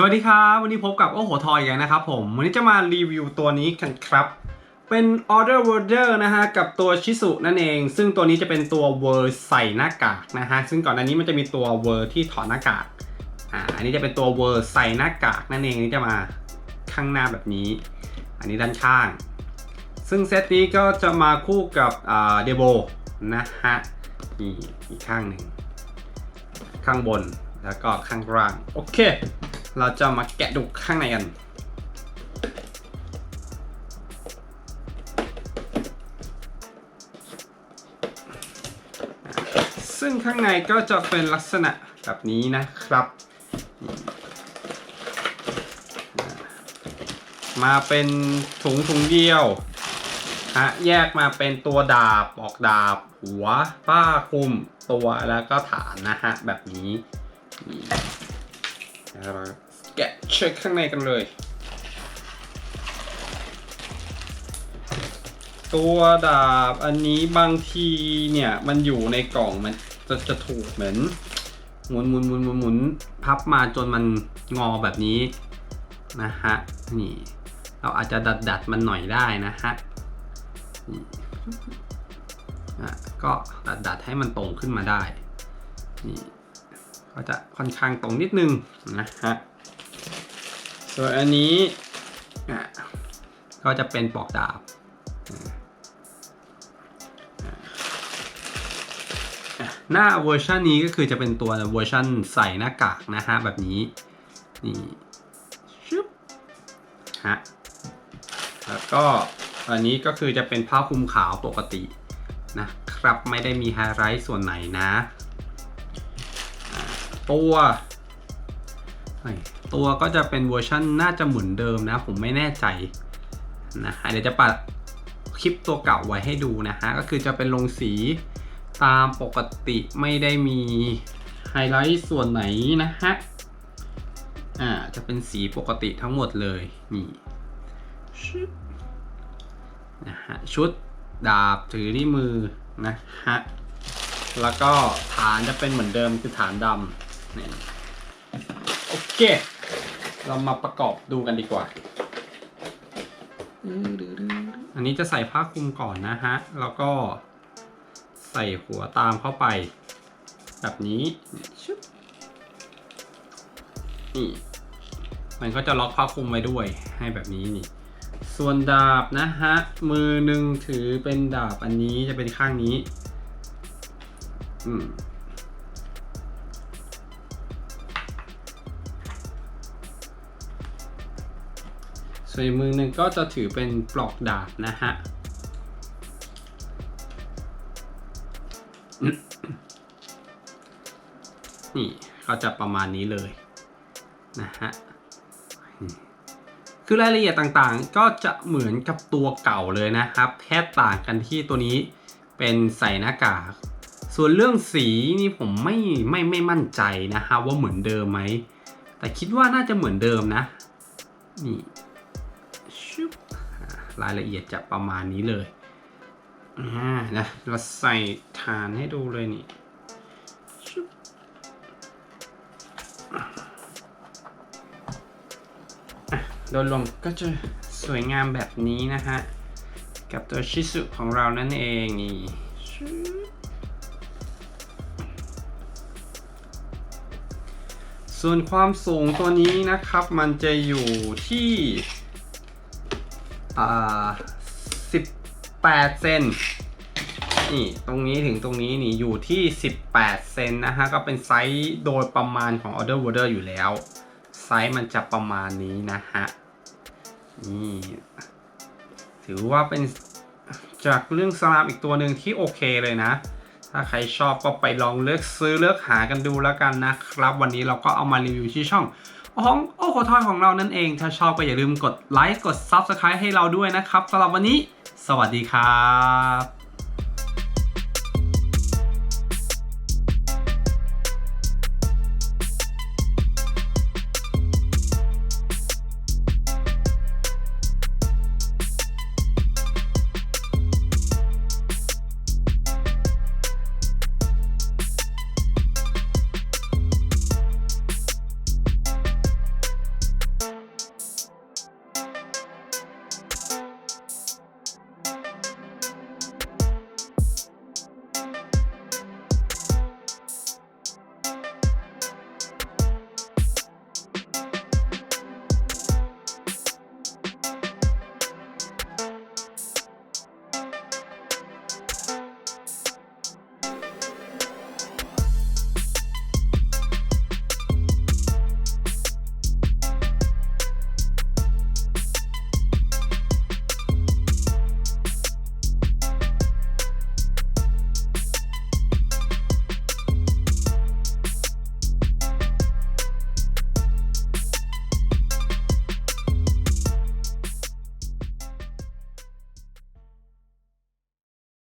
สวัสดีครับ วันนี้พบกับโอ้โหทอยกันนะครับผม วันนี้จะมารีวิวตัวนี้กันครับ เป็น Order w o r d e r นะฮะ กับตัวชิสุนั่นเอง ซึ่งตัวนี้จะเป็นตัวเวอร์ใส่หน้ากากนะฮะ ซึ่งก่อนหน้านี้มันจะมีตัวเวอร์ที่ถอดหน้ากาก อ่า อันนี้จะเป็นตัวเวอร์ใส่หน้ากากนั่นเองนี่จะมาข้างหน้าแบบนี้ อันนี้ด้านข้าง ซึ่งเซตนี้ก็จะมาคู่กับอ่าเดโบนะฮะ นี่อีกข้างหนึ่ง ข้างบนแล้วก็ข้างล่าง โอเค เราจะมาแกะดูข้างในกัน ซึ่งข้างในก็จะเป็นลักษณะแบบนี้นะครับ มาเป็นถุงถุงเดียวฮะแยกมาเป็นตัวดาบออกดาบ หัวป้าคลุมตัวแล้วก็ฐานนะฮะแบบนี้นี่แล้วเรา แกะเช็คข้างในกันเลย ตัวดาบอันนี้บางทีเนี่ยมันอยู่ในกล่องมันจะจะถูกเหมือนหมุนหมุนหมุนหมุนหมุนพับมาจนมันงอแบบนี้นะฮะนี่ เราอาจจะดัดดัดมันหน่อยได้นะฮะนี่อะก็ดัดดัดให้มันตรงขึ้นมาได้นี่ก็จะค่อนข้างตรงนิดนึงนะฮะ ส่วนอันนี้ก็จะเป็นปอกดาบหน้าเวอร์ชันนี้ก็คือจะเป็นตัวเวอร์ชันใส่หน้ากากนะฮะแบบนี้นี่ชึบฮะแล้วก็อันนี้ก็คือจะเป็นผ้าคลุมขาวปกตินะครับไม่ได้มีไฮไลท์ส่วนไหนนะ ตัว ตัวก็จะเป็นเวอร์ชันน่าจะเหมือนเดิมนะ ผมไม่แน่ใจนะฮะเดี๋ยวจะปัดคลิปตัวเก่าไว้ให้ดูนะฮะ ก็คือจะเป็นลงสีตามปกติไม่ได้มีไฮไลท์ส่วนไหนนะฮะ อ่า จะเป็นสีปกติทั้งหมดเลย นี่นะฮะชุดดาบถือที่มือนะฮะ แล้วก็ฐานจะเป็นเหมือนเดิมคือฐานดำนี่โอเค เรามาประกอบดูกันดีกว่า อันนี้จะใส่ผ้าคลุมก่อนนะฮะ แล้วก็ใส่หัวตามเข้าไป แบบนี้ชึบนี่มันก็จะล็อกผ้าคลุมไว้ด้วยให้แบบนี้นี่ ส่วนดาบนะฮะ มือหนึ่งถือเป็นดาบอันนี้จะเป็นข้างนี้ อืม ส่วนอีกมือหนึ่งก็จะถือเป็นปลอกดาบนะฮะนี่ก็จะประมาณนี้เลยนะฮะคือรายละเอียดต่างๆ ก็จะเหมือนกับตัวเก่าเลยนะครับแค่ต่างกันที่ตัวนี้เป็นใส่หน้ากาก ส่วนเรื่องสีนี่ผมไม่ไม่ไม่มั่นใจนะฮะว่าเหมือนเดิมไหม แต่คิดว่าน่าจะเหมือนเดิมนะนี่ รายละเอียดจะประมาณนี้เลยอ่านะเราใส่ฐานให้ดูเลยนี่โดยรวมก็จะสวยงามแบบนี้นะฮะ กับตัวชิสุของเรานั่นเองนี่ส่วนความสูงตัวนี้นะครับมันจะอยู่ที่ อ่า18เซนนี่ตรงนี้ถึงตรงนี้นี่อยู่ที่ 18 เซนนะฮะ ก็เป็นไซส์โดยประมาณของ Order w o r d e r อยู่แล้ว ไซส์มันจะประมาณนี้นะฮะ นี่ ถือว่าเป็นจากเรื่องสลามอีกตัวหนึ่งที่โอเคเลยนะ ถ้าใครชอบก็ไปลองเลือกซื้อเลือกหากันดูแล้วกันนะครับ วันนี้เราก็เอามารีวิวที่ช่อง ของโอ้โหทอยของเรานั่นเอง ถ้าชอบก็อย่าลืมกดไลค์กด Subscribe ให้เราด้วยนะครับสำหรับวันนี้ สวัสดีครับ